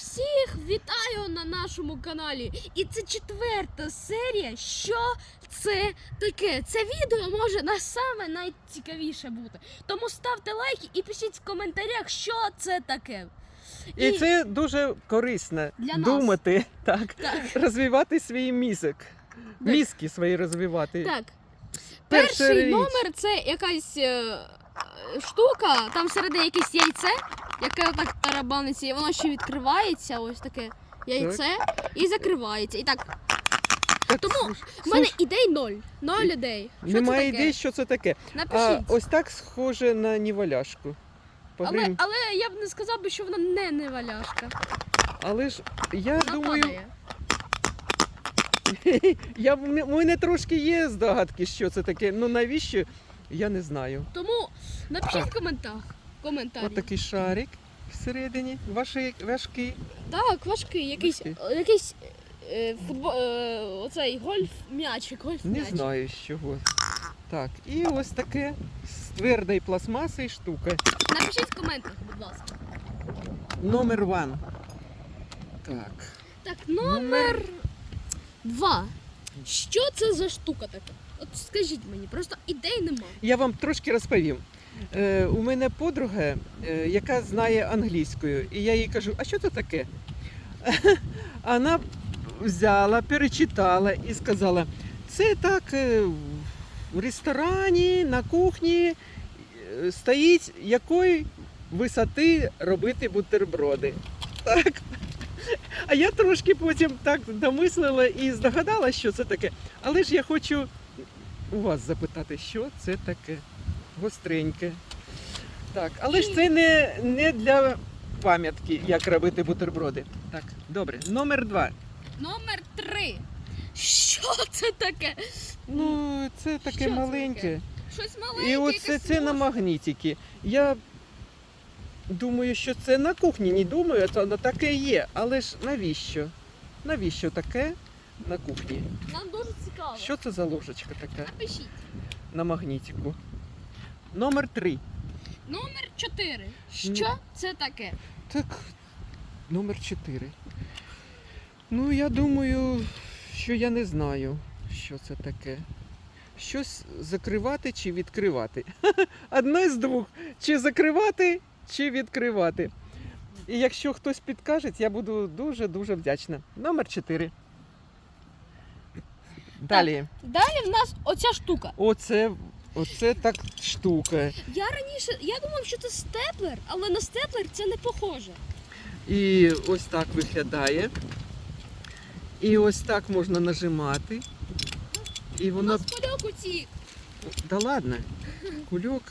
всіх вітаю на нашому каналі. І це четверта серія. Що це таке? Це відео може на саме найцікавіше бути. Тому ставте лайки і пишіть в коментарях, що це таке. І це дуже корисно Для нас. так, Так. розвивати свій мізок. Мізки свої розвивати. Так. Перший річ. номер це якась е, штука, там всередині якесь яйце, яке отак тарабаниться, і воно ще відкривається, ось таке яйце, і закривається. І так, Тому в мене ідей ноль. Ноль ідей. Що немає це таке? ідей, що це таке. А Напишіть. ось так схоже на ніваляшку. але, Погрим. але я б не сказав би, що вона не неваляшка. Але ж я Вона думаю, падає. я, в у мене трошки є здогадки, що це таке. Ну навіщо? Я не знаю. Тому напишіть в коментах. Коментарі. Ось такий шарик всередині, важкий, важкий. Так, важкий, якийсь, Важкий. якийсь е, футбол, е, оцей гольф м'ячик, гольф Не м'ячик. знаю з чого. Так, і ось таке з твердої пластмаси штука. Напишіть в коментах, будь ласка. Номер ван. Так. Так, номер два. Що це за штука така? От скажіть мені, просто ідей нема. Я вам трошки розповім. Е, у мене подруга, е, яка знає англійською, і я їй кажу, а що це таке? Вона взяла, перечитала і сказала, це так е, в ресторані, на кухні стоїть якої висоти робити бутерброди. Так. А я трошки потім так домислила і здогадала, що це таке. Але ж я хочу у вас запитати, що це таке гостреньке. Так, але ж це не, не для пам'ятки, як робити бутерброди. Так, добре. Номер два. Номер три. Що це таке? Ну, це таке Що це маленьке. Щось маленьке. І оце це на магнітики. Я думаю, що це на кухні. Не думаю, це воно таке є. Але ж навіщо? Навіщо таке на кухні? Нам дуже цікаво. Що це за ложечка така Напишіть. на магнітику? Номер три. Номер чотири. Що це таке? Так, номер 4. Ну, я думаю, що я не знаю, що це таке. Щось закривати чи відкривати. Одне з двох. Чи закривати, чи відкривати. І якщо хтось підкаже, я буду дуже-дуже вдячна. Номер 4. Далі. Далі в нас оця штука. Оце, оце так штука. Я раніше я думав, що це степлер, але на степлер це не похоже. І ось так виглядає. І ось так можна нажимати. І У нас польок утік. Да ладно, кульок.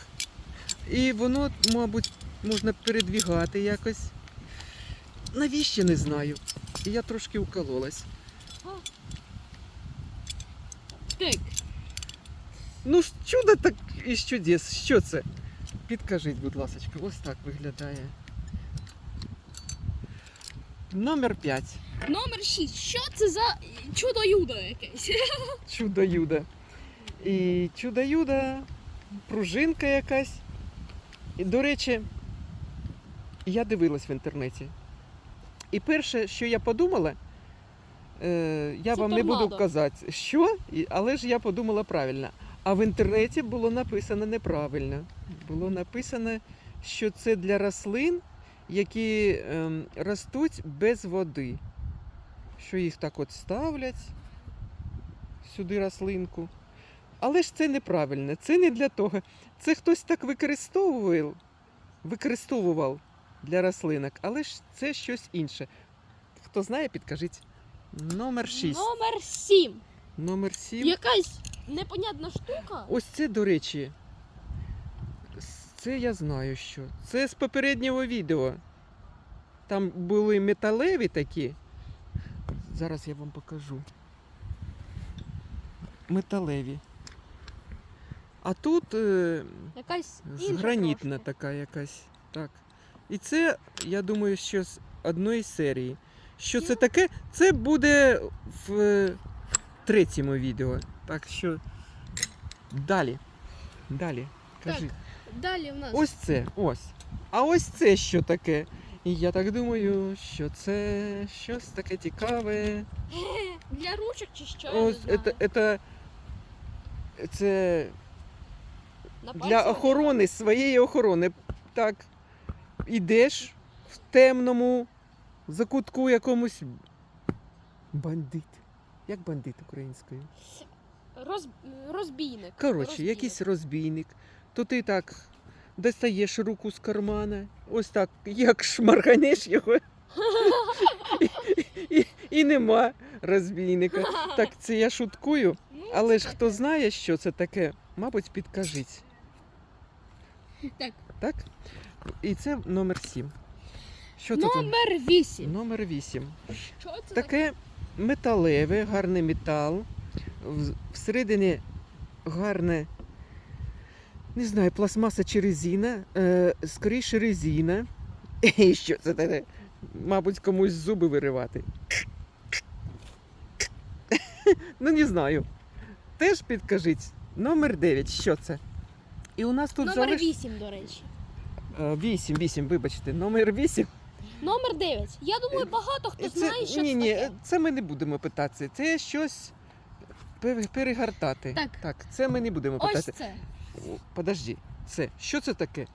І воно, мабуть, можна передвігати якось. Навіщо не знаю. І я трошки укололась. Так, Ну, чудо так із чудес. Що це? Підкажіть, будь ласка, ось так виглядає. Номер 5. номер 6. Що це за чудо-юдо якесь? Чудо-юдо. І чудо-юдо, пружинка якась. І, до речі, я дивилась в інтернеті. І перше, що я подумала, е, я Це вам не буду торнадо. казати, що, але ж я подумала правильно. А в інтернеті було написано неправильно. Було написано, що це для рослин, які ем, ростуть без води. Що їх так от ставлять сюди рослинку. Але ж це неправильно, це не для того. Це хтось так використовував, використовував для рослинок, але ж це щось інше. Хто знає, підкажіть. Номер 6. Номер 7. Номер 7. Якась непонятна штука. Ось це, до речі. Це я знаю що. Це з попереднього відео. Там були металеві такі. Зараз я вам покажу. Металеві. А тут е, Якась гранітна трошки. така якась. Так. І це, я думаю, що з одної серії. Що це таке? Це буде в третьому відео. Так що далі. Далі. Так. Далі в нас Ось це, ось. А ось це що таке? І я так думаю, що це щось таке цікаве. Для ручок чи що? я не знаю. це, це, це На для пальці охорони, своєї охорони. Так, ідеш в темному закутку якомусь. Бандит. Як бандит українською? Роз... Розбійник. Коротше, Розбійник. якийсь розбійник. То ти так достаєш руку з кармана, ось так, як шмарганеш його. І, і, і нема розбійника. Так, це я шуткую, Ну, але ж хто знає, що це таке, мабуть, підкажіть. Так. Так? І це номер 7. Що це? Номер 8. Номер 8. Що це таке? Таке металеве, гарний метал. Всередині гарне, не знаю, пластмаса чи резина, е, скоріше резина. І що це таке? Мабуть, комусь зуби виривати. ну, не знаю. Теж підкажіть. Номер 9, що це? І у нас тут Номер залиш... 8, до речі. 8, 8, вибачте, номер 8. Номер 9. Я думаю, багато хто знає, що ні, це ні, таке. це ми не будемо питатися. Це щось пер- перегортати. Так. так, це ми не будемо Ось питати. це. О, Подожди, це що це таке?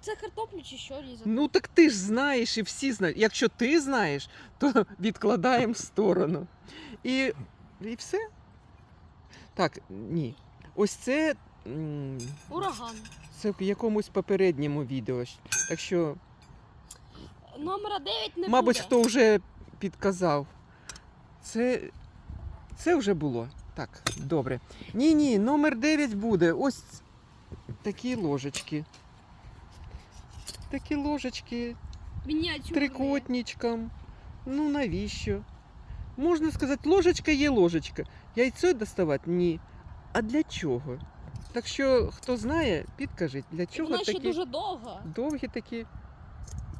Це картоплю чи що різати? Ну так ти ж знаєш і всі знають. Якщо ти знаєш, то відкладаємо в сторону. І, і все. Так, ні. Ось це. м, Ураган. Це в якомусь попередньому відео. Так що, Номера 9 не мабуть, буде. хто вже підказав. Це, це вже було. Так, добре. Ні, ні, номер 9 буде. Ось такі ложечки. Такі ложечки Мініатюрні. трикутничком. Ну навіщо? Можна сказати, ложечка є ложечка. Яйцо доставати? Ні. А для чого? Так що, хто знає, підкажіть, для чого Вона ще такі дуже довга. довгі такі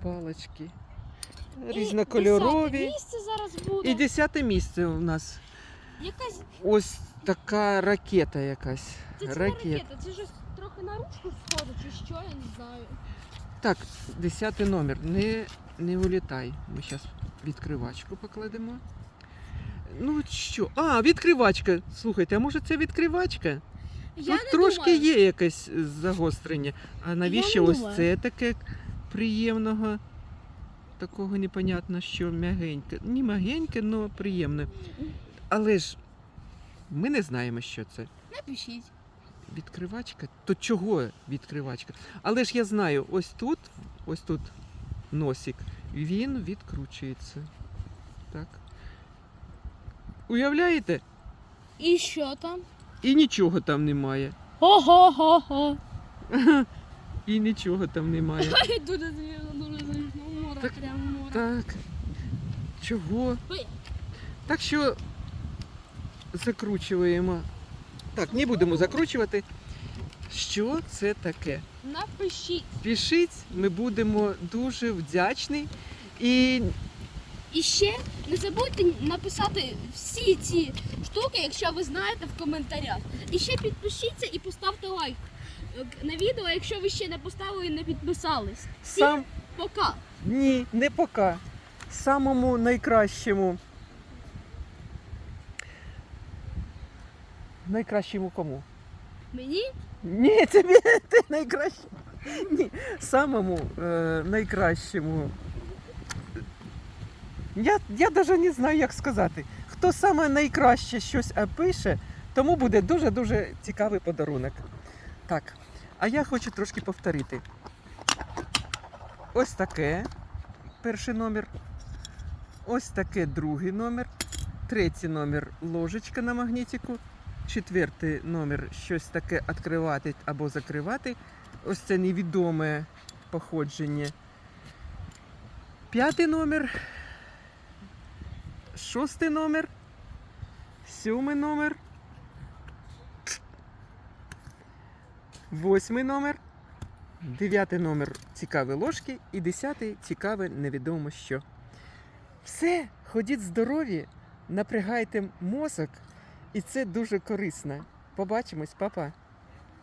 палочки. Різнокольорові. місце зараз буде. І десяте місце у нас. Якась Ось така ракета якась. це, не ракета, це ж трохи на ручку схоже, чи що, я не знаю. Так, десятий номер. Не, не улітай. Ми зараз відкривачку покладемо. Ну от що? А, відкривачка. Слухайте, а може це відкривачка? Я Тут не трошки думаю. є якесь загострення. А навіщо ось думаю. це таке приємного? Такого непонятно, що м'ягеньке. Не м'ягеньке, але приємне. Але ж ми не знаємо, що це. Напишіть. Відкривачка? То чого відкривачка? Але ж я знаю, ось тут, ось тут носик, він відкручується. Так. Уявляєте? І що там? І нічого там немає. Ого-го-го. І нічого там немає. Дуже звісно. Море, Так, прямо море. Так. Чого? Так що закручуємо. Так, не будемо закручувати. Що це таке? Напишіть. Пишіть, ми будемо дуже вдячні. І І ще не забудьте написати всі ці штуки, якщо ви знаєте в коментарях. І ще підпишіться і поставте лайк на відео, якщо ви ще не поставили і не підписались. Всім сам пока! ні, не пока. Самому найкращому. Найкращому кому? Мені Ні, тобі ти найкраще. Ні, самому е, найкращому. Я, я навіть не знаю, як сказати. Хто саме найкраще щось опише, тому буде дуже-дуже цікавий подарунок. Так, а я хочу трошки повторити. Ось таке перший номер. Ось таке другий номер. Третій номер ложечка на магнітику. Четвертий номер щось таке відкривати або закривати. Ось це невідоме походження. П'ятий номер. Шостий номер. Сьомий номер. Восьмий номер. Дев'ятий номер цікаві ложки. І десятий цікаве невідомо що. Все, ходіть здорові, напрягайте мозок, і це дуже корисно. Побачимось, папа.